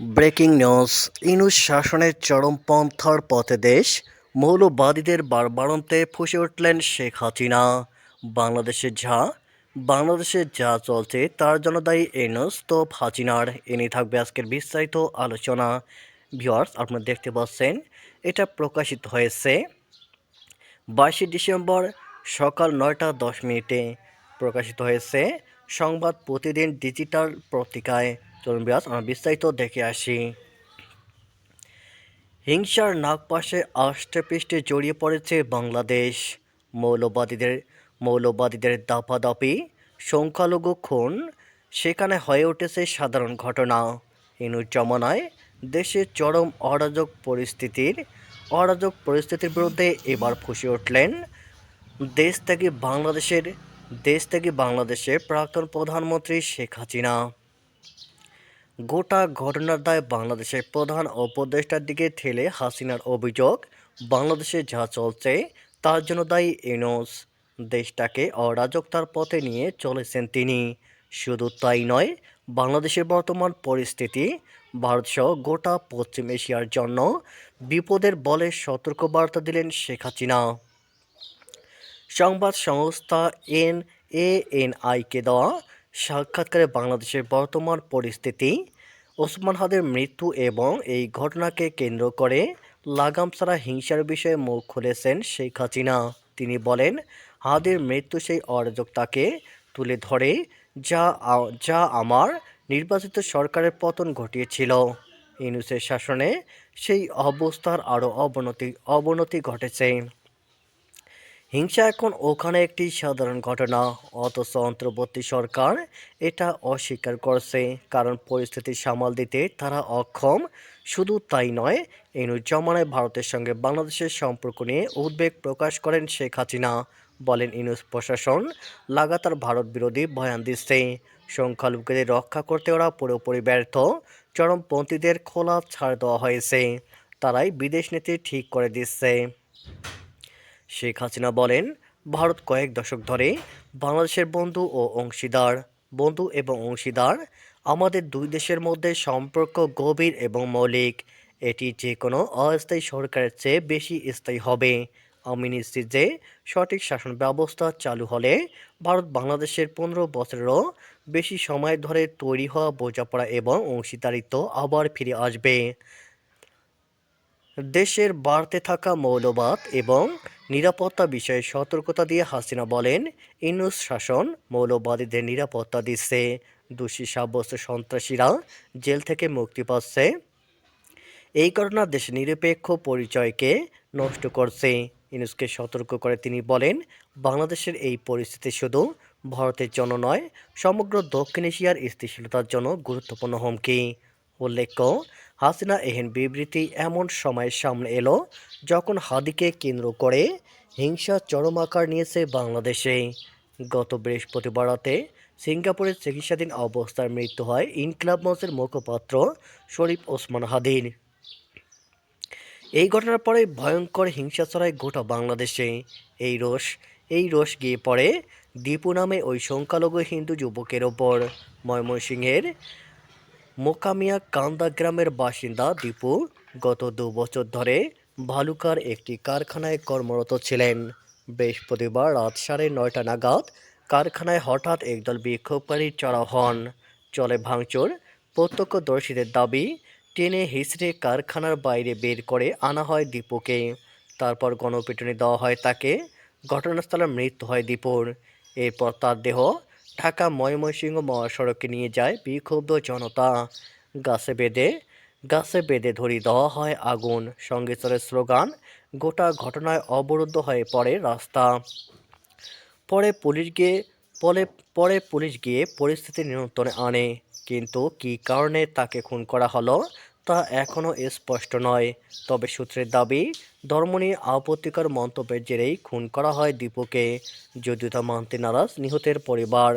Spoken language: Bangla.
ব্রেকিং নিউজ, ইনুস শাসনের চরমপন্থার পথে দেশ, মৌলবাদীদের বারবারন্তে ফুসে উঠলেন শেখ হাসিনা। বাংলাদেশে যা বাংলাদেশে যা চলছে তার জন্য দায়ী ইনুস তো হাসিনার। এ নিয়ে থাকবে আজকের বিস্তারিত আলোচনা। ভিওয়ার্স আপনারা দেখতে পাচ্ছেন, এটা প্রকাশিত হয়েছে বাইশে ডিসেম্বর সকাল নয়টা দশ মিনিটে। প্রকাশিত হয়েছে সংবাদ প্রতিদিন ডিজিটাল পত্রিকায়। চলুন বিয়াস আমরা বিস্তারিত দেখে আসি। হিংসার নাগপাশে আষ্টে পৃষ্ঠে জড়িয়ে পড়েছে বাংলাদেশ। মৌলবাদীদের মৌলবাদীদের দাপাদাপি, সংখ্যালঘু খুন, সেখানে হয়ে উঠেছে সাধারণ ঘটনা। জমানায় দেশে চরম অরাজক পরিস্থিতির অরাজক পরিস্থিতির বিরুদ্ধে এবার ফুসে উঠলেন দেশ থেকে বাংলাদেশের, দেশ থেকে বাংলাদেশের প্রাক্তন প্রধানমন্ত্রী শেখ হাসিনা। গোটা ঘটনার দায় বাংলাদেশের প্রধান উপদেষ্টার দিকে ঠেলে হাসিনার অভিযোগ, বাংলাদেশে যা চলছে তার জন্য দায়ী ইনোস দেশটাকে অরাজকতার পথে নিয়ে চলেছেন তিনি। শুধু তাই নয়, বাংলাদেশের বর্তমান পরিস্থিতি, ভারতসহ গোটা পশ্চিম এশিয়ার জন্য বিপদের বলে সতর্কবার্তা দিলেন শেখ হাসিনা। সংবাদ সংস্থা এন এ এন আইকে দেওয়া সাক্ষাৎকারে বাংলাদেশের বর্তমান পরিস্থিতি ওসমান হাদের মৃত্যু এবং এই ঘটনাকে কেন্দ্র করে লাগাম ছাড়া হিংসার বিষয়ে মুখ খুলেছেন শেখ হাসিনা। তিনি বলেন, হাদের মৃত্যু সেই অরাজকতাকে তুলে ধরে যা যা আমার নির্বাচিত সরকারের পতন ঘটিয়েছিল। ইউনুসের শাসনে সেই অবস্থার আরও অবনতি অবনতি ঘটেছে। হিংসা এখন ওখানে একটি সাধারণ ঘটনা, অথচ অন্তর্বর্তী সরকার এটা অস্বীকার করছে। কারণ পরিস্থিতি সামাল দিতে তারা অক্ষম, শুধু তাই নয় এই জমানায় ভারতের সঙ্গে বাংলাদেশের সম্পর্ক নিয়ে উদ্বেগ প্রকাশ করেন শেখ হাসিনা, বলেন ইনুস প্রশাসন। লাগাতার ভারত বিরোধী বয়ান দিচ্ছে। সংখ্যালঘুদের রক্ষা করতে ওরা পুরোপুরি ব্যর্থ, চরমপন্থীদের খোলা ছাড় দেওয়া হয়েছে। তারাই বিদেশ নীতি ঠিক করে দিচ্ছে। শেখ হাসিনা বলেন, ভারত কয়েক দশক ধরে বাংলাদেশের বন্ধু ও অংশীদার, বন্ধু এবং অংশীদার, আমাদের দুই দেশের মধ্যে সম্পর্ক গভীর এবং মৌলিক। এটি যে কোনো অস্থায়ী সরকারের চেয়ে বেশি স্থায়ী হবে। আমি নিশ্চিত যে সঠিক শাসন ব্যবস্থা চালু হলে ভারত বাংলাদেশের পনেরো বছরেরও বেশি সময় ধরে তৈরি হওয়া বোঝাপড়া এবং অংশীদারিত্ব আবার ফিরে আসবে। দেশের বাড়তে থাকা মৌলবাদ এবং নিরাপত্তা বিষয়ে সতর্কতা দিয়ে হাসিনা বলেন, ইনুস শাসন মৌলবাদীদের নিরাপত্তা দিচ্ছে। দোষী সাব্যস্ত সন্ত্রাসীরা জেল থেকে মুক্তি পাচ্ছে। এই ঘটনা দেশের নিরপেক্ষ পরিচয়কে নষ্ট করছে। ইনুসকে সতর্ক করে তিনি বলেন, বাংলাদেশের এই পরিস্থিতি শুধু ভারতের জন্য নয়, সমগ্র দক্ষিণ এশিয়ার স্থিতিশীলতার জন্য গুরুত্বপূর্ণ হুমকি। উল্লেখ্য, হাসিনা এহেন বিবৃতি এমন সময়ের সামনে এলো যখন হাদিকে কেন্দ্র করে হিংসা চরম আকার নিয়েছে বাংলাদেশে। গত বৃহস্পতিবার রাতে সিঙ্গাপুরে চিকিৎসাধীন অবস্থার মৃত্যু হয় ইনকলাব মঞ্চের মুখপাত্র শরীফ ওসমান হাদির। এই ঘটনার পরে ভয়ঙ্কর হিংসা ছড়ায় গোটা বাংলাদেশে। এই রোষ এই রোষ গিয়ে পড়ে দীপু নামে ওই সংখ্যালঘু হিন্দু যুবকের ওপর। ময়মনসিংহের মোকামিয়া কান্দা গ্রামের বাসিন্দা দীপু গত দু বছর ধরে ভালুকার একটি কারখানায় কর্মরত ছিলেন। বৃহস্পতিবার রাত সাড়ে নয়টা নাগাদ কারখানায় হঠাৎ একদল বিক্ষোভকারী চড়া হন। চলে ভাঙচুর, প্রত্যক্ষদর্শীদের দাবি, টেনে হিসড়ে কারখানার বাইরে বের করে আনা হয় দীপুকে। তারপর গণপিটুনি দেওয়া হয় তাকে। ঘটনাস্থলে মৃত্যু হয় দীপুর। এরপর তার দেহ ঢাকা ময়মনসিংহ মহাসড়কে নিয়ে যায় বিক্ষুব্ধ জনতা। গাছে বেঁধে গাছে বেঁধে ধরি দেওয়া হয় আগুন। সঙ্গে চলে স্লোগান, গোটা ঘটনায় অবরুদ্ধ হয়ে পড়ে রাস্তা। পরে পুলিশ গিয়ে পরে পরে পুলিশ গিয়ে পরিস্থিতি নিয়ন্ত্রণে আনে। কিন্তু কী কারণে তাকে খুন করা হলো? তা এখনও স্পষ্ট নয়। তবে সূত্রের দাবি ধর্ম নিয়ে আপত্তিকর মন্তব্যের জেরেই খুন করা হয় দীপুকে। যদিও তা মানতে নারাজ নিহতের পরিবার।